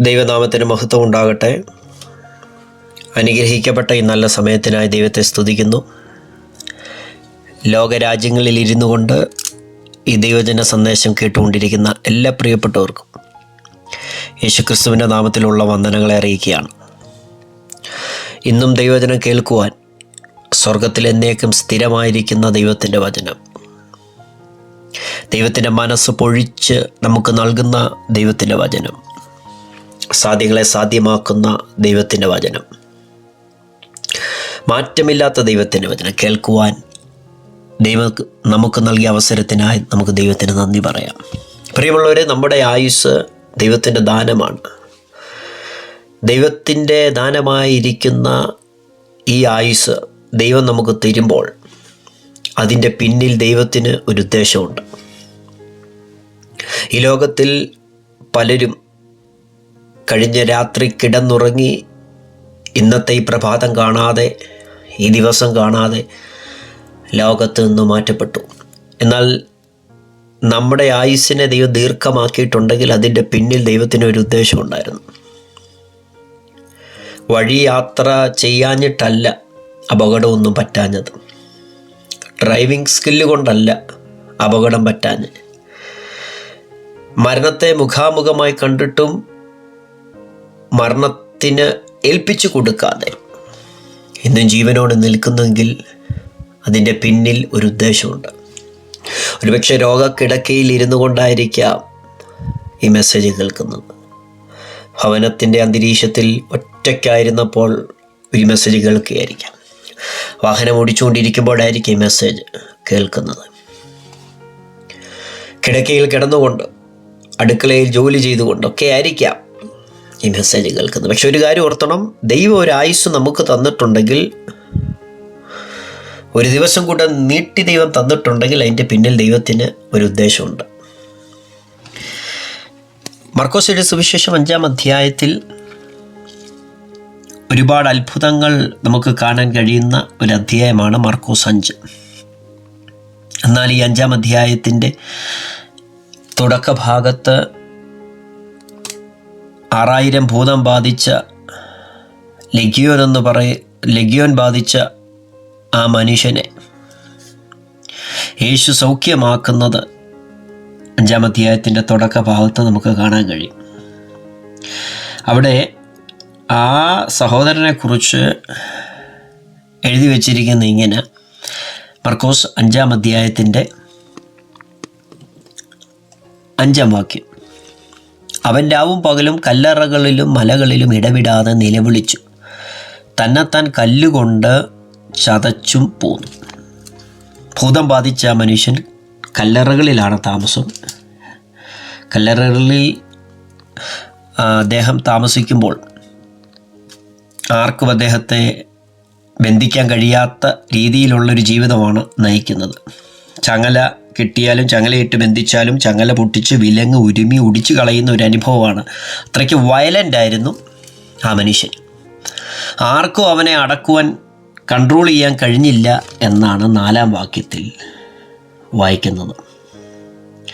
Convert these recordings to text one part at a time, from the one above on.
ദൈവനാമത്തിന് മഹത്വം ഉണ്ടാകട്ടെ അനുഗ്രഹിക്കപ്പെട്ട ഈ നല്ല സമയത്തിനായി ദൈവത്തെ സ്തുതിക്കുന്നു. ലോകരാജ്യങ്ങളിൽ ഇരുന്നു കൊണ്ട് ഈ ദൈവജന സന്ദേശം കേട്ടുകൊണ്ടിരിക്കുന്ന എല്ലാ പ്രിയപ്പെട്ടവർക്കും യേശുക്രിസ്തുവിന്റെ നാമത്തിലുള്ള വന്ദനങ്ങളെ അറിയിക്കുകയാണ്. ഇന്നും ദൈവജനം കേൾക്കുവാൻ സ്വർഗത്തിൽ എന്നേക്കും സ്ഥിരമായിരിക്കുന്ന ദൈവത്തിന്റെ വചനം. ദൈവത്തിന്റെ മനസ്സ് പൊഴിച്ച് നമുക്ക് നൽകുന്ന ദൈവത്തിന്റെ വചനം. സാധ്യങ്ങളെ സാധ്യമാക്കുന്ന ദൈവത്തിന്റെ വചനം. മാറ്റമില്ലാത്ത ദൈവത്തിന്റെ വചനം കേൾക്കുവാൻ ദൈവ നമുക്ക് നൽകിയ അവസരത്തിനായി നമുക്ക് ദൈവത്തിന് നന്ദി പറയാം. പ്രിയമുള്ളവരെ നമ്മുടെ ആയുസ് ദൈവത്തിന്റെ ദാനമാണ്. ദൈവത്തിന്റെ ദാനമായിരിക്കുന്ന ഈ ആയുസ് ദൈവം നമുക്ക് തരുമ്പോൾ അതിന്റെ പിന്നിൽ ദൈവത്തിന് ഒരു ഉദ്ദേശമുണ്ട്. ഈ ലോകത്തിൽ പലരും കഴിഞ്ഞ രാത്രി കിടന്നുറങ്ങി ഇന്നത്തെ ഈ പ്രഭാതം കാണാതെ ഈ ദിവസം കാണാതെ ലോകത്ത് നിന്ന് മാറ്റപ്പെട്ടു. എന്നാൽ നമ്മുടെ ആയുസ്സിനെ ദൈവം ദീർഘമാക്കിയിട്ടുണ്ടെങ്കിൽ അതിന്റെ പിന്നിൽ ദൈവത്തിന് ഒരു ഉദ്ദേശമുണ്ടായിരുന്നു വഴി യാത്ര ചെയ്യാഞ്ഞിട്ടല്ല അപകടമൊന്നും പറ്റാഞ്ഞത്. ഡ്രൈവിംഗ് സ്കില്ല് കൊണ്ടല്ല അപകടം പറ്റാഞ്ഞ്. മരണത്തെ മുഖാമുഖമായി കണ്ടിട്ടും മരണത്തിന് ഏൽപ്പിച്ചു കൊടുക്കാതെ ഇന്നും ജീവനോട് നിൽക്കുന്നെങ്കിൽ അതിന്റെ പിന്നിൽ ഒരു ഉദ്ദേശമുണ്ട്. ഒരുപക്ഷെ രോഗക്കിടക്കയിൽ ഇരുന്നു കൊണ്ടായിരിക്കാം ഈ മെസ്സേജ് കേൾക്കുന്നത്. ഭവനത്തിന്റെ അന്തരീക്ഷത്തിൽ ഒറ്റയ്ക്കായിരുന്നപ്പോൾ ഈ മെസ്സേജ് കേൾക്കുകയായിരിക്കാം. വാഹനം ഓടിച്ചുകൊണ്ടിരിക്കുമ്പോഴായിരിക്കും ഈ മെസ്സേജ് കേൾക്കുന്നത്. കിടക്കയിൽ കിടന്നുകൊണ്ട് അടുക്കളയിൽ ജോലി ചെയ്തുകൊണ്ടൊക്കെ ആയിരിക്കാം ഈ മെസ്സേജ് കേൾക്കുന്നത്. പക്ഷെ ഒരു കാര്യം ഓർത്തണം. ദൈവം ഒരു ആയുസ് നമുക്ക് തന്നിട്ടുണ്ടെങ്കിൽ ഒരു ദിവസം കൂടെ നീട്ടി ദൈവം തന്നിട്ടുണ്ടെങ്കിൽ അതിന്റെ പിന്നിൽ ദൈവത്തിന് ഒരു ഉദ്ദേശമുണ്ട്. മർക്കോസിയുടെ സുവിശേഷം അഞ്ചാം അധ്യായത്തിൽ ഒരുപാട് അത്ഭുതങ്ങൾ നമുക്ക് കാണാൻ കഴിയുന്ന ഒരു അധ്യായമാണ് മർക്കോസ് അഞ്ച്. എന്നാൽ ഈ അഞ്ചാം അധ്യായത്തിന്റെ തുടക്കഭാഗത്ത് ആറായിരം ഭൂതം ബാധിച്ച ലഗിയോൻ എന്ന് പറയ ലഗിയോൻ ബാധിച്ച ആ മനുഷ്യനെ യേശു സൗഖ്യമാക്കുന്നത് അഞ്ചാം അധ്യായത്തിന്റെ തുടക്ക ഭാഗത്ത് നമുക്ക് കാണാൻ കഴിയും. അവിടെ ആ സഹോദരനെക്കുറിച്ച് എഴുതി വച്ചിരിക്കുന്ന ഇങ്ങനെ മർക്കോസ് അഞ്ചാം അധ്യായത്തിന്റെ അഞ്ചാം വാക്യം. അവൻ രാവും പകലും കല്ലറകളിലും മലകളിലും ഇടവിടാതെ നിലവിളിച്ചു. തന്നെത്താൻ കല്ലുകൊണ്ട് ചതച്ചും പോന്നു. ഭൂതം ബാധിച്ച മനുഷ്യൻ കല്ലറകളിലാണ് താമസം. കല്ലറകളിൽ അദ്ദേഹം താമസിക്കുമ്പോൾ ആർക്കും അദ്ദേഹത്തെ ബന്ധിക്കാൻ കഴിയാത്ത രീതിയിലുള്ളൊരു ജീവിതമാണ് നയിക്കുന്നത്. ചങ്ങല കിട്ടിയാലും ചങ്ങലയിട്ട് ബന്ധിച്ചാലും ചങ്ങല പൊട്ടിച്ച് വിലങ്ങ് ഉരുമി ഒടിച്ചു കളയുന്ന ഒരു അനുഭവമാണ്. അത്രയ്ക്ക് വയലന്റ് ആയിരുന്നു ആ മനുഷ്യൻ. ആർക്കും അവനെ അടക്കുവാൻ കൺട്രോൾ ചെയ്യാൻ കഴിഞ്ഞില്ല എന്നാണ് നാലാം വാക്യത്തിൽ വായിക്കുന്നത്.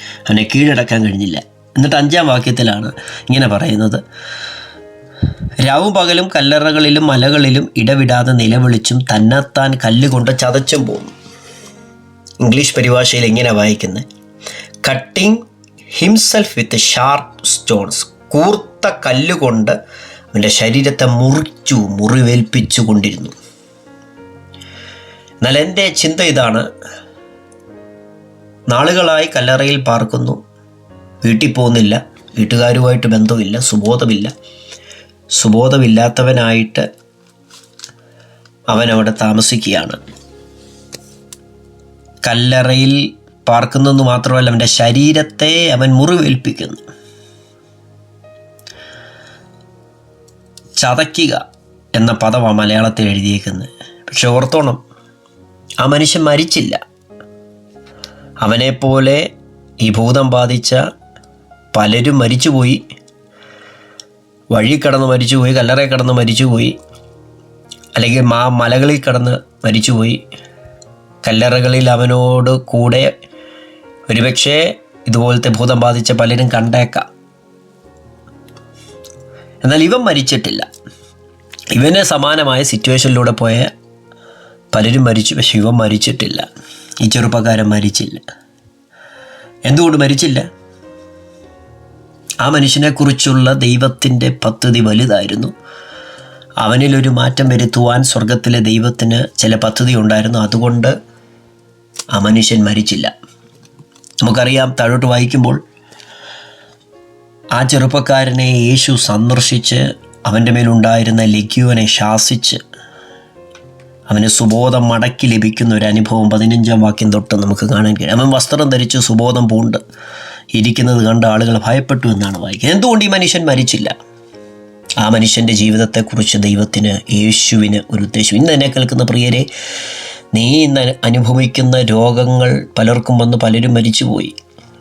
അവനെ കീഴടക്കാൻ കഴിഞ്ഞില്ല. എന്നിട്ട് അഞ്ചാം വാക്യത്തിലാണ് ഇങ്ങനെ പറയുന്നത്. രാവും പകലും കല്ലറകളിലും മലകളിലും ഇടവിടാതെ നിലവിളിച്ചും തന്നെത്താൻ കല്ലുകൊണ്ട് ചതച്ചും പോകുന്നു ഇംഗ്ലീഷ് പരിഭാഷയിൽ എങ്ങനെ വായിക്കുന്നത് cutting himself with sharp stones കൂർത്ത കല്ലുകൊണ്ട് അവന്റെ ശരീരത്തെ മുറിച്ചു മുറിവേൽപ്പിച്ചു കൊണ്ടിരുന്നു. എന്നാൽ എന്റെ ചിന്ത ഇതാണ്. നാളുകളായി കല്ലറയിൽ പാർക്കുന്നു. വീട്ടിൽ പോകുന്നില്ല. വീട്ടുകാരുമായിട്ട് ബന്ധമില്ല. സുബോധമില്ല. സുബോധമില്ലാത്തവനായിട്ട് അവൻ അവിടെ താമസിക്കുകയാണ്. കല്ലറയിൽ പാർക്കുന്നെന്ന് മാത്രമല്ല അവന്റെ ശരീരത്തെ അവൻ മുറിവേൽപ്പിക്കുന്നു. ചതയ്ക്കുക എന്ന പദമാണ് മലയാളത്തിൽ എഴുതിയേക്കുന്നത്. പക്ഷെ ഓർത്തോണം ആ മനുഷ്യൻ മരിച്ചില്ല. അവനെപ്പോലെ ഈ ഭൂതം ബാധിച്ച പലരും മരിച്ചുപോയി. വഴി കടന്ന് മരിച്ചുപോയി കല്ലറയിൽ കടന്ന് മരിച്ചുപോയി. അല്ലെങ്കിൽ മാ മലകളിൽ കടന്ന് മരിച്ചുപോയി. കല്ലറകളിൽ അവനോട് കൂടെ ഒരുപക്ഷെ ഇതുപോലത്തെ ഭൂതം ബാധിച്ച പലരും കണ്ടേക്കാം. എന്നാൽ ഇവൻ മരിച്ചിട്ടില്ല. ഇവന് സമാനമായ സിറ്റുവേഷനിലൂടെ പോയ പലരും മരിച്ചു. പക്ഷെ ഇവൻ മരിച്ചിട്ടില്ല. ഈ ചെറുപ്പക്കാരൻ മരിച്ചില്ല. എന്തുകൊണ്ട് മരിച്ചില്ല? ആ മനുഷ്യനെക്കുറിച്ചുള്ള ദൈവത്തിന്റെ പദ്ധതി വലുതായിരുന്നു. അവനിലൊരു മാറ്റം വരുത്തുവാൻ സ്വർഗത്തിലെ ദൈവത്തിന് ചില പദ്ധതി ഉണ്ടായിരുന്നു. അതുകൊണ്ട് ആ മനുഷ്യൻ മരിച്ചില്ല. നമുക്കറിയാം താഴോട്ട് വായിക്കുമ്പോൾ ആ ചെറുപ്പക്കാരനെ യേശു സന്ദർശിച്ച് അവന്റെ മേലുണ്ടായിരുന്ന ലഘ്യുവനെ ശാസിച്ച് അവന് സുബോധം മടക്കി ലഭിക്കുന്ന ഒരു അനുഭവം പതിനഞ്ചാം വാക്യം തൊട്ട് നമുക്ക് കാണാൻ കഴിയും. അവൻ വസ്ത്രം ധരിച്ച് സുബോധം പൂണ്ട് ഇരിക്കുന്നത് കണ്ട ആളുകൾ ഭയപ്പെട്ടു എന്നാണ് വായിക്കുന്നത്. എന്തുകൊണ്ട് ഈ മനുഷ്യൻ മരിച്ചില്ല? ആ മനുഷ്യന്റെ ജീവിതത്തെക്കുറിച്ച് ദൈവത്തിന് യേശുവിന് ഒരു ഉദ്ദേശം. ഇന്ന് എന്നെ കേൾക്കുന്ന പ്രിയരെ നീ ഇന്ന് അനുഭവിക്കുന്ന രോഗങ്ങൾ പലർക്കും വന്ന് പലരും മരിച്ചുപോയി.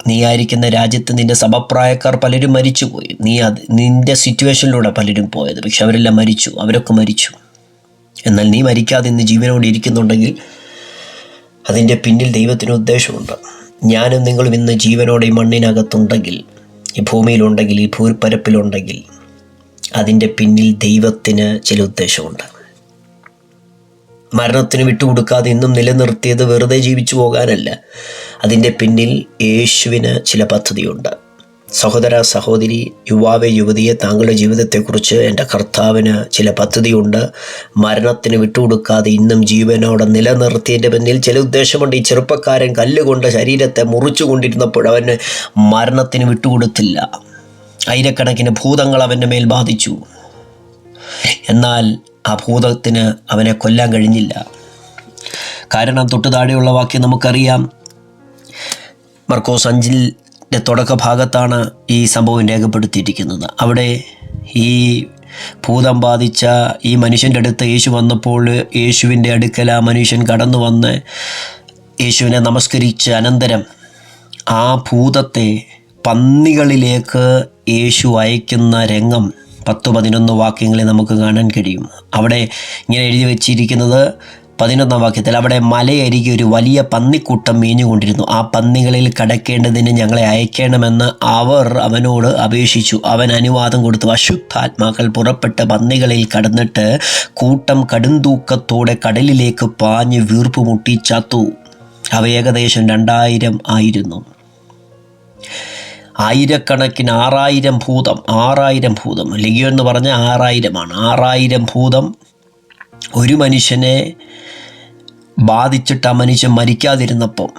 നീ ആയിരിക്കുന്ന രാജ്യത്ത് നിന്റെ സമപ്രായക്കാർ പലരും മരിച്ചുപോയി. നീ അത് നിന്റെ സിറ്റുവേഷനിലൂടെ പലരും പോയത്. പക്ഷെ അവരെല്ലാം മരിച്ചു. അവരൊക്കെ മരിച്ചു. എന്നാൽ നീ മരിക്കാതെ ഇന്ന് ജീവനോടെ ഇരിക്കുന്നുണ്ടെങ്കിൽ അതിന്റെ പിന്നിൽ ദൈവത്തിന് ഉദ്ദേശമുണ്ട്. ഞാനും നിങ്ങളും ഇന്ന് ജീവനോടെ ഈ മണ്ണിനകത്തുണ്ടെങ്കിൽ ഈ ഭൂമിയിലുണ്ടെങ്കിൽ ഈ ഭൂപരപ്പിലുണ്ടെങ്കിൽ അതിന്റെ പിന്നിൽ ദൈവത്തിന് ചില ഉദ്ദേശമുണ്ട്. മരണത്തിന് വിട്ടുകൊടുക്കാതെ ഇന്നും നിലനിർത്തിയത് വെറുതെ ജീവിച്ചു പോകാനല്ല. അതിന്റെ പിന്നിൽ യേശുവിന് ചില പദ്ധതിയുണ്ട്. സഹോദര സഹോദരി യുവാവെ യുവതിയെ താങ്കളുടെ ജീവിതത്തെക്കുറിച്ച് എന്റെ കർത്താവിന് ചില പദ്ധതിയുണ്ട്. മരണത്തിന് വിട്ടുകൊടുക്കാതെ ഇന്നും ജീവനോടെ നിലനിർത്തിയതിന്റെ പിന്നിൽ ചില ഉദ്ദേശമുണ്ട്. ഈ ചെറുപ്പക്കാരൻ കല്ലുകൊണ്ട് ശരീരത്തെ മുറിച്ചു കൊണ്ടിരുന്നപ്പോൾ അവന് മരണത്തിന് വിട്ടുകൊടുത്തില്ല. ആയിരക്കണക്കിന് ഭൂതങ്ങൾ അവന്റെ മേൽ ബാധിച്ചു. എന്നാൽ ആ ഭൂതത്തിന് അവനെ കൊല്ലാൻ കഴിഞ്ഞില്ല. കാരണം തൊട്ടു താഴെയുള്ള വാക്യം നമുക്കറിയാം. മർക്കോസ് അഞ്ചിന്റെ തുടക്ക ഭാഗത്താണ് ഈ സംഭവം രേഖപ്പെടുത്തിയിരിക്കുന്നത്. അവിടെ ഈ ഭൂതം ബാധിച്ച ഈ മനുഷ്യന്റെ അടുത്ത് യേശു വന്നപ്പോൾ യേശുവിന്റെ അടുക്കൽ ആ മനുഷ്യൻ കടന്നു വന്ന് യേശുവിനെ നമസ്കരിച്ച അനന്തരം ആ ഭൂതത്തെ പന്നികളിലേക്ക് യേശു അയക്കുന്ന രംഗം പത്ത് പതിനൊന്ന് വാക്യങ്ങളെ നമുക്ക് കാണാൻ കഴിയും. അവിടെ ഇങ്ങനെ എഴുതി വെച്ചിരിക്കുന്നത് പതിനൊന്നാം വാക്യത്തിൽ അവിടെ മലയരികെ ഒരു വലിയ പന്നിക്കൂട്ടം മേഞ്ഞുകൊണ്ടിരുന്നു ആ പന്നികളിൽ കടക്കേണ്ടതിന് ഞങ്ങളെ അയക്കണമെന്ന് അവർ അവനോട് അപേക്ഷിച്ചു. അവൻ അനുവാദം കൊടുത്തു. അശുദ്ധാത്മാക്കൾ പുറപ്പെട്ട് പന്നികളിൽ കടന്നിട്ട് കൂട്ടം കടുംതൂക്കത്തോടെ കടലിലേക്ക് പാഞ്ഞ് വീർപ്പ് മുട്ടി ചത്തു. അവ ഏകദേശം രണ്ടായിരം ആയിരുന്നു. ആയിരക്കണക്കിന് ആറായിരം ഭൂതം ആറായിരം ഭൂതം. ലിഗിയോ എന്ന് പറഞ്ഞാൽ ആറായിരമാണ്. ആറായിരം ഭൂതം ഒരു മനുഷ്യനെ ബാധിച്ചിട്ട് ആ മനുഷ്യൻ മരിക്കാതിരുന്നപ്പോൾ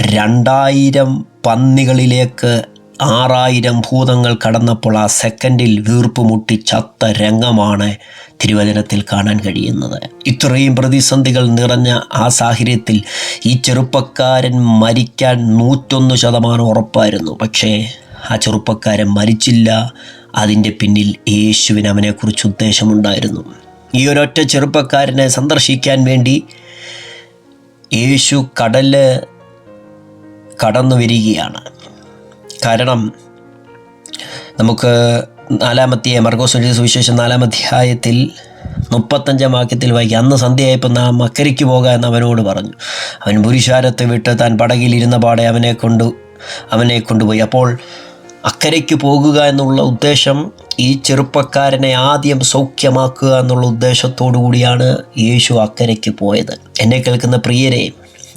രണ്ടായിരം പന്നികളിലേക്ക് ആറായിരം ഭൂതങ്ങൾ കടന്നപ്പോൾ ആ സെക്കൻഡിൽ വീർപ്പ് മുട്ടി ചത്ത രംഗമാണ് തിരുവചനത്തിൽ കാണാൻ കഴിയുന്നത്. ഇത്രയും പ്രതിസന്ധികൾ നിറഞ്ഞ ആ സാഹചര്യത്തിൽ ഈ ചെറുപ്പക്കാരൻ മരിക്കാൻ നൂറ്റൊന്ന് ശതമാനം ഉറപ്പായിരുന്നു. പക്ഷേ ആ ചെറുപ്പക്കാരൻ മരിച്ചില്ല. അതിന്റെ പിന്നിൽ യേശുവിന് അവനെക്കുറിച്ച് ഉദ്ദേശമുണ്ടായിരുന്നു. ഈ ഒരൊറ്റ ചെറുപ്പക്കാരനെ സന്ദർശിക്കാൻ വേണ്ടി യേശു കടൽ കടന്നു വരികയാണ് കാരണം നമുക്ക് നാലാമത്തെ മർഗോസ് എഴുതിയ സുവിശേഷം നാലാം അധ്യായത്തിൽ മുപ്പത്തഞ്ചാം വാക്യത്തിൽ വായിക്കുക. അന്ന് സന്ധ്യയായപ്പോൾ നാം അക്കരയ്ക്ക് പോകുക എന്ന് അവനോട് പറഞ്ഞു. അവൻ പുരുഷാരത്തെ വിട്ട് താൻ പടകിലിരുന്ന പാടെ അവനെ കൊണ്ട് അവനെ കൊണ്ടുപോയി. അപ്പോൾ അക്കരയ്ക്ക് പോകുക എന്നുള്ള ഉദ്ദേശം ഈ ചെറുപ്പക്കാരനെ ആദ്യം സൗഖ്യമാക്കുക എന്നുള്ള ഉദ്ദേശത്തോടു കൂടിയാണ് യേശു അക്കരയ്ക്ക് പോയത്. എന്നെ കേൾക്കുന്ന പ്രിയരെ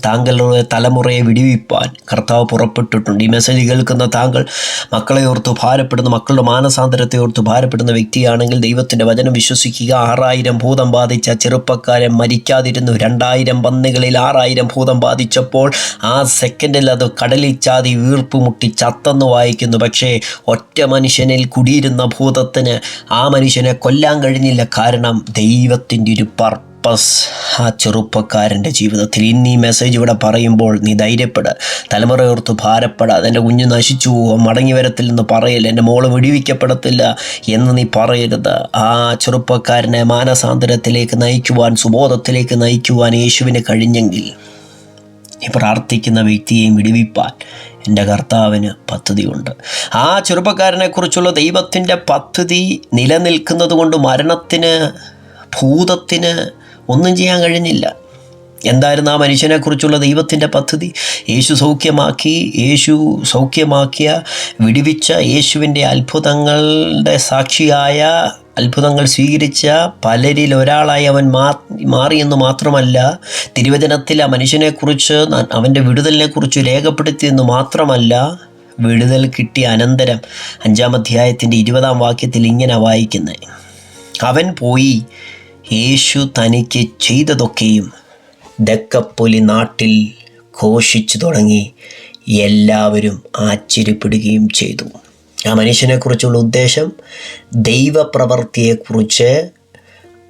താങ്കളുടെ തലമുറയെ വിടിവിപ്പാൻ കർത്താവ് പുറപ്പെട്ടിട്ടുണ്ട്. ഈ മെസ്സേജ് കേൾക്കുന്ന താങ്കൾ മക്കളെ ഓർത്ത് ഭാരപ്പെടുന്ന മക്കളുടെ മാനസാന്തരത്തെ ഓർത്ത് ഭാരപ്പെടുന്ന വ്യക്തിയാണെങ്കിൽ ദൈവത്തിന്റെ വചനം വിശ്വസിക്കുക. ആറായിരം ഭൂതം ബാധിച്ച ചെറുപ്പക്കാരൻ മരിക്കാതിരുന്നു. രണ്ടായിരം പന്നികളിൽ ആറായിരം ഭൂതം ബാധിച്ചപ്പോൾ ആ സെക്കൻഡിൽ അത് കടലിൽ ചാതി വീർപ്പ് മുട്ടി ചത്തെന്ന് വായിക്കുന്നു. പക്ഷേ ഒറ്റ മനുഷ്യനിൽ കുടിയിരുന്ന ഭൂതത്തിന് ആ മനുഷ്യനെ കൊല്ലാൻ കഴിഞ്ഞില്ല. കാരണം ദൈവത്തിന്റെ ഒരു പർപ്പസ് ആ ചെറുപ്പക്കാരന്റെ ജീവിതത്തിൽ ഇന്ന് ഈ മെസ്സേജ് ഇവിടെ പറയുമ്പോൾ നീ ധൈര്യപ്പെട്. തലമുറയോർത്ത് ഭാരപ്പെടാതെ എന്റെ കുഞ്ഞു നശിച്ചു പോകും മടങ്ങി വരത്തില്ലെന്ന് പറയല്ല എന്റെ മോൾ വിടിവിക്കപ്പെടത്തില്ല എന്ന് നീ പറയരുത്. ആ ചെറുപ്പക്കാരനെ മാനസാന്തരത്തിലേക്ക് നയിക്കുവാൻ സുബോധത്തിലേക്ക് നയിക്കുവാൻ യേശുവിന് കഴിഞ്ഞെങ്കിൽ നീ പ്രാർത്ഥിക്കുന്ന വ്യക്തിയെയും വിടുവിപ്പാൻ എന്റെ കർത്താവിന് പദ്ധതിയുണ്ട്. ആ ചെറുപ്പക്കാരനെക്കുറിച്ചുള്ള ദൈവത്തിന്റെ പദ്ധതി നിലനിൽക്കുന്നത് കൊണ്ട് മരണത്തിന് ഭൂതത്തിന് ഒന്നും ചെയ്യാൻ കഴിഞ്ഞില്ല. എന്തായിരുന്നു ആ മനുഷ്യനെക്കുറിച്ചുള്ള ദൈവത്തിന്റെ പദ്ധതി? യേശു സൗഖ്യമാക്കി യേശു സൗഖ്യമാക്കിയ വിടിവിച്ച യേശുവിന്റെ അത്ഭുതങ്ങളുടെ സാക്ഷിയായ അത്ഭുതങ്ങൾ സ്വീകരിച്ച പലരിൽ ഒരാളായി അവൻ മാ മാറിയെന്ന് മാത്രമല്ല തിരുവചനത്തിൽ ആ മനുഷ്യനെക്കുറിച്ച് അവന്റെ വിടുതലിനെക്കുറിച്ച് രേഖപ്പെടുത്തിയെന്ന് മാത്രമല്ല വിടുതൽ കിട്ടിയ അനന്തരം അഞ്ചാം അധ്യായത്തിന്റെ ഇരുപതാം വാക്യത്തിൽ ഇങ്ങനെ വായിക്കുന്നത്. അവൻ പോയി യേശു തനിക്ക് ചെയ്തതൊക്കെയും ദക്കപ്പൊലി നാട്ടിൽ ഘോഷിച്ചു തുടങ്ങി എല്ലാവരും ആശ്ചര്യപ്പെടുകയും ചെയ്തു. ആ മനുഷ്യനെക്കുറിച്ചുള്ള ഉദ്ദേശം ദൈവപ്രവൃത്തിയെക്കുറിച്ച്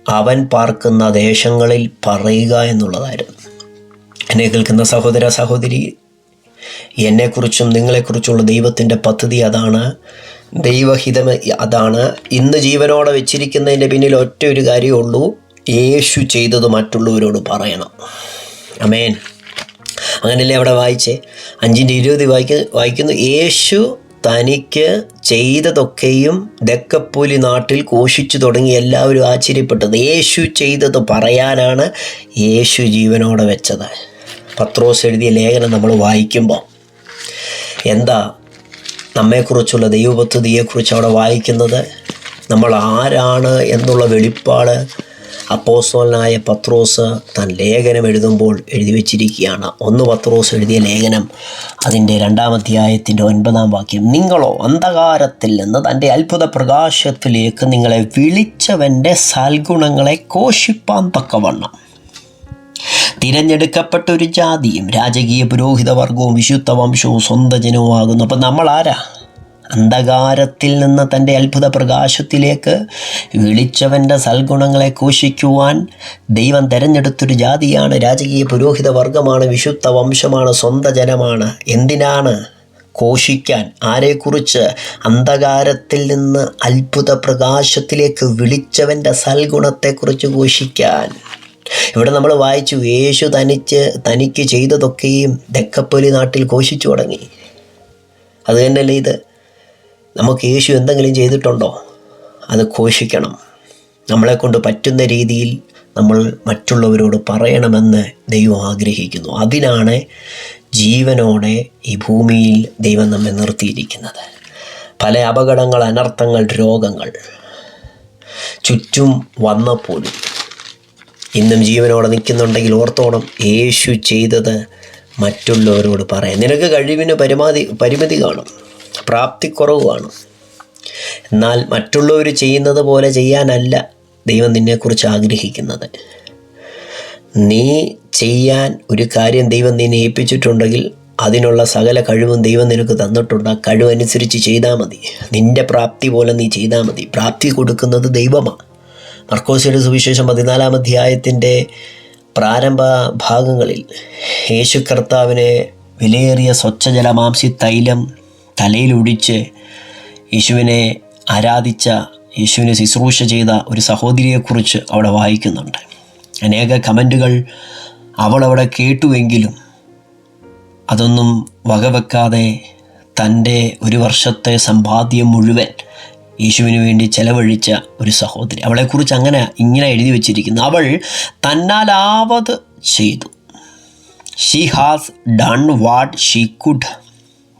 അവൻ പാർക്കുന്ന ദേശങ്ങളിൽ പറയുക എന്നുള്ളതായിരുന്നു. എന്നെ കേൾക്കുന്ന സഹോദര സഹോദരി എന്നെക്കുറിച്ചും നിങ്ങളെക്കുറിച്ചുള്ള ദൈവത്തിന്റെ പദ്ധതി അതാണ്. ദൈവഹിതം അതാണ്. ഇന്ന് ജീവനോടെ വെച്ചിരിക്കുന്നതിന്റെ പിന്നിൽ ഒറ്റ ഒരു കാര്യമേ ഉള്ളൂ യേശു ചെയ്തത് മറ്റുള്ളവരോട് പറയണം. അമേൻ അങ്ങനെയല്ലേ അവിടെ വായിച്ചേ? അഞ്ചിന്റെ ഇരുപത് വായിക്ക വായിക്കുന്നു. യേശു തനിക്ക് ചെയ്തതൊക്കെയും ദക്കപ്പൂലി നാട്ടിൽ കോഷിച്ചു തുടങ്ങി എല്ലാവരും ആശ്ചര്യപ്പെട്ടത്. യേശു ചെയ്തത് പറയാനാണ് യേശു ജീവനോടെ വെച്ചത്. പത്രോസ് എഴുതിയ ലേഖനം നമ്മൾ വായിക്കുമ്പോൾ എന്താ? നമ്മെക്കുറിച്ചുള്ള ദൈവപദ്ധതിയെക്കുറിച്ച് അവിടെ വായിക്കുന്നത് നമ്മൾ ആരാണ് എന്നുള്ള വെളിപ്പാട് അപ്പോസ്തോലനായ പത്രോസ് താൻ ലേഖനം എഴുതുമ്പോൾ എഴുതി വച്ചിരിക്കുകയാണ്. ഒന്ന് പത്രോസ് എഴുതിയ ലേഖനം അതിന്റെ രണ്ടാമധ്യായത്തിന്റെ ഒൻപതാം വാക്യം. നിങ്ങളോ അന്ധകാരത്തിൽ നിന്ന് തന്റെ അത്ഭുത പ്രകാശത്തിലേക്ക് നിങ്ങളെ വിളിച്ചവന്റെ സൽഗുണങ്ങളെ കോഷിപ്പാൻ തക്കവണ്ണം. തിരഞ്ഞെടുക്കപ്പെട്ട ഒരു ജാതിയും രാജകീയ പുരോഹിത വർഗവും വിശുദ്ധ വംശവും സ്വന്തം ജനവും ആകുന്നു അപ്പം നമ്മൾ ആരാ അന്ധകാരത്തിൽ നിന്ന് തന്റെ അത്ഭുത പ്രകാശത്തിലേക്ക് വിളിച്ചവന്റെ സൽഗുണങ്ങളെ കോശിക്കുവാൻ ദൈവം തിരഞ്ഞെടുത്തൊരു ജാതിയാണ് രാജകീയ പുരോഹിത വർഗമാണ് വിശുദ്ധ വംശമാണ് സ്വന്തം ജനമാണ്. എന്തിനാണ് കോശിക്കാൻ ആരെക്കുറിച്ച്? അന്ധകാരത്തിൽ നിന്ന് അത്ഭുത പ്രകാശത്തിലേക്ക് വിളിച്ചവന്റെ സൽഗുണത്തെക്കുറിച്ച് ഘോഷിക്കാൻ ഇവിടെ നമ്മൾ വായിച്ചു യേശു തനിച്ച് തനിക്ക് ചെയ്തതൊക്കെയും ദക്കപ്പൊലി നാട്ടിൽ ഘോഷിച്ചു തുടങ്ങി. അത് തന്നെയല്ലേ ഇത്? നമുക്ക് യേശു എന്തെങ്കിലും ചെയ്തിട്ടുണ്ടോ? അത് ഘോഷിക്കണം. നമ്മളെ കൊണ്ട് പറ്റുന്ന രീതിയിൽ നമ്മൾ മറ്റുള്ളവരോട് പറയണമെന്ന് ദൈവം ആഗ്രഹിക്കുന്നു. അതിനാണ് ജീവനോടെ ഈ ഭൂമിയിൽ ദൈവം നമ്മെ നിർത്തിയിരിക്കുന്നത്. പല അപകടങ്ങൾ അനർത്ഥങ്ങൾ രോഗങ്ങൾ ചുറ്റും വന്നപ്പോഴും ഇന്നും ജീവനോടെ നിൽക്കുന്നുണ്ടെങ്കിൽ ഓർത്തോണം യേശു ചെയ്തത് മറ്റുള്ളവരോട് പറയാം. നിനക്ക് കഴിവിന് പരമാതി പരിമിതി കാണും പ്രാപ്തിക്കുറവ് കാണും. എന്നാൽ മറ്റുള്ളവർ ചെയ്യുന്നത് പോലെ ചെയ്യാനല്ല ദൈവം നിന്നെക്കുറിച്ച് ആഗ്രഹിക്കുന്നത്. നീ ചെയ്യാൻ ഒരു കാര്യം ദൈവം നിന്നെ ഏൽപ്പിച്ചിട്ടുണ്ടെങ്കിൽ അതിനുള്ള സകല കഴിവും ദൈവം നിനക്ക് തന്നിട്ടുണ്ട്. ആ കഴിവനുസരിച്ച് ചെയ്താൽ മതി. നിന്റെ പ്രാപ്തി പോലെ നീ ചെയ്താൽ മതി. പ്രാപ്തി കൊടുക്കുന്നത് ദൈവമാണ്. മർക്കോസിയുടെ സുവിശേഷം പതിനാലാം അധ്യായത്തിന്റെ പ്രാരംഭ ഭാഗങ്ങളിൽ യേശു കർത്താവിനെ വിലയേറിയ സ്വച്ഛജലമാംസി തൈലം തലയിലൊഴിച്ച് യേശുവിനെ ആരാധിച്ച യേശുവിനെ ശുശ്രൂഷ ചെയ്ത ഒരു സഹോദരിയെക്കുറിച്ച് അവിടെ വായിക്കുന്നുണ്ട്. അനേക കമന്റുകൾ അവൾ അവിടെ കേട്ടുവെങ്കിലും അതൊന്നും വകവെക്കാതെ തന്റെ ഒരു വർഷത്തെ സമ്പാദ്യം മുഴുവൻ യേശുവിന് വേണ്ടി ചെലവഴിച്ച ഒരു സഹോദരി. അവളെക്കുറിച്ച് അങ്ങനെ ഇങ്ങനെ എഴുതി വച്ചിരിക്കുന്നു. അവൾ തന്നാലാവത് ചെയ്തു. She has done what she could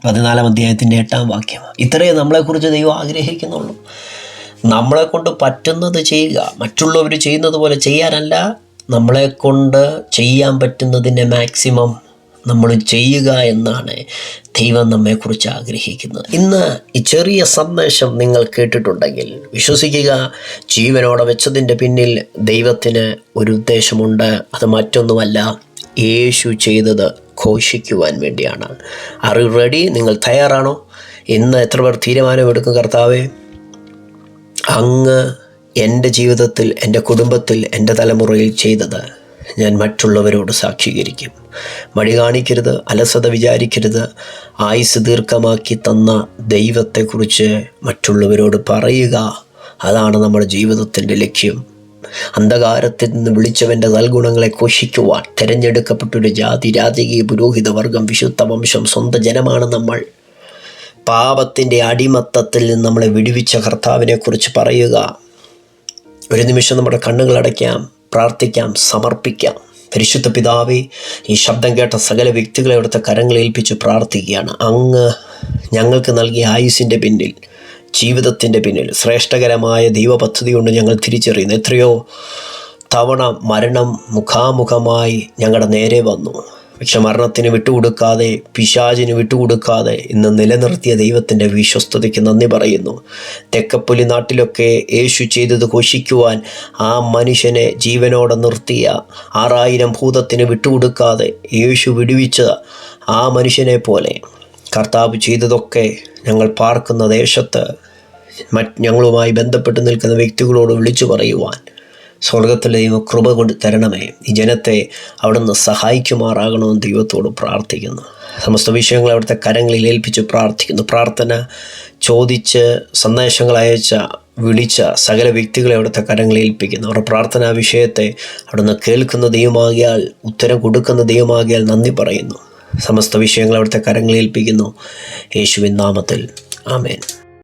പതിനാലാം അധ്യായത്തിന്റെ എട്ടാം വാക്യം. ഇത്രയേ നമ്മളെക്കുറിച്ച് ദൈവം ആഗ്രഹിക്കുന്നുള്ളൂ. നമ്മളെ കൊണ്ട് പറ്റുന്നത് ചെയ്യുക മറ്റുള്ളവർ ചെയ്യുന്നത് പോലെ ചെയ്യാനല്ല നമ്മളെ കൊണ്ട് ചെയ്യാൻ പറ്റുന്നതിന്റെ മാക്സിമം നമ്മൾ ചെയ്യുക എന്നാണ് ദൈവം നമ്മെക്കുറിച്ച് ആഗ്രഹിക്കുന്നത്. ഇന്ന് ഈ ചെറിയ സന്ദേശം നിങ്ങൾ കേട്ടിട്ടുണ്ടെങ്കിൽ വിശ്വസിക്കുക ജീവനോടെ വെച്ചതിന്റെ പിന്നിൽ ദൈവത്തിന് ഒരു ഉദ്ദേശമുണ്ട്. അത് മറ്റൊന്നുമല്ല യേശു ചെയ്തത് ഘോഷിക്കുവാൻ വേണ്ടിയാണ്. ആർ യു റെഡി നിങ്ങൾ തയ്യാറാണോ? ഇന്ന് എത്ര പേർ തീരുമാനമെടുക്കും കർത്താവേ? അങ്ങ് എന്റെ ജീവിതത്തിൽ എന്റെ കുടുംബത്തിൽ എന്റെ തലമുറയിൽ ചെയ്തത് ഞാൻ മറ്റുള്ളവരോട് സാക്ഷീകരിക്കും. മടി കാണിക്കരുത് അലസത വിചാരിക്കരുത്. ആയുസ് ദീർഘമാക്കി തന്ന ദൈവത്തെക്കുറിച്ച് മറ്റുള്ളവരോട് പറയുക. അതാണ് നമ്മുടെ ജീവിതത്തിന്റെ ലക്ഷ്യം. അന്ധകാരത്തിൽ നിന്ന് വിളിച്ചവന്റെ നൽഗുണങ്ങളെ ഘോഷിക്കുവാൻ തിരഞ്ഞെടുക്കപ്പെട്ടൊരു ജാതി രാജകീയ പുരോഹിത വർഗം വിശുദ്ധ വംശം സ്വന്തം ജനമാണ് നമ്മൾ. പാപത്തിന്റെ അടിമത്തത്തിൽ നിന്ന് നമ്മളെ വിടുവിച്ച കർത്താവിനെക്കുറിച്ച് പറയുക. ഒരു നിമിഷം നമ്മുടെ കണ്ണുകൾ അടയ്ക്കാം. പ്രാർത്ഥിക്കാം സമർപ്പിക്കാം. പരിശുദ്ധ പിതാവേ ഈ ശബ്ദം കേട്ട സകല വ്യക്തികളെ അവിടുത്തെ കരങ്ങളേൽപ്പിച്ച് പ്രാർത്ഥിക്കുകയാണ്. അങ്ങ് ഞങ്ങൾക്ക് നൽകിയ ആയുസിന്റെ പിന്നിൽ ജീവിതത്തിന്റെ പിന്നിൽ ശ്രേഷ്ഠകരമായ ദൈവപദ്ധതി കൊണ്ട് ഞങ്ങൾ തിരിച്ചറിയുന്നു. എത്രയോ തവണ മരണം മുഖാമുഖമായി ഞങ്ങളുടെ നേരെ വന്നു. പക്ഷെ മരണത്തിന് വിട്ടുകൊടുക്കാതെ പിശാചിന് വിട്ടുകൊടുക്കാതെ ഇന്ന് നിലനിർത്തിയ ദൈവത്തിന്റെ വിശ്വസ്തതയ്ക്ക് നന്ദി പറയുന്നു. തെക്കപ്പൊലി നാട്ടിലൊക്കെ യേശു ചെയ്തത് ഘോഷിക്കുവാൻ ആ മനുഷ്യനെ ജീവനോടെ നിർത്തിയ ആറായിരം ഭൂതത്തിന് വിട്ടുകൊടുക്കാതെ യേശു വിടുവിച്ച ആ മനുഷ്യനെ പോലെ കർത്താവ് ചെയ്തതൊക്കെ ഞങ്ങൾ പാർക്കുന്ന ദേശത്ത് മറ്റ് ഞങ്ങളുമായി ബന്ധപ്പെട്ട് നിൽക്കുന്ന വ്യക്തികളോട് വിളിച്ചു പറയുവാൻ സ്വർഗത്തിലെ ദൈവം കൃപ കൊണ്ട് തരണമേ. ഈ ജനത്തെ അവിടുന്ന് സഹായിക്കുമാറാകണമെന്ന് ദൈവത്തോട് പ്രാർത്ഥിക്കുന്നു. സമസ്ത വിഷയങ്ങൾ അവിടുത്തെ കരങ്ങളിൽ ഏൽപ്പിച്ച് പ്രാർത്ഥിക്കുന്നു. പ്രാർത്ഥന ചോദിച്ച് സന്ദേശങ്ങൾ അയച്ച വിളിച്ച സകല വ്യക്തികളെ അവിടുത്തെ കരങ്ങളിൽ ഏൽപ്പിക്കുന്നു. അവരുടെ പ്രാർത്ഥനാ വിഷയത്തെ അവിടുന്ന് കേൾക്കുന്ന ദൈവമാകിയാൽ ഉത്തരം കൊടുക്കുന്ന ദൈവമാകിയാൽ നന്ദി പറയുന്നു. സമസ്ത വിഷയങ്ങൾ അവിടുത്തെ കരങ്ങളിൽ ഏൽപ്പിക്കുന്നു. യേശുവിൻ നാമത്തിൽ. ആമേൻ.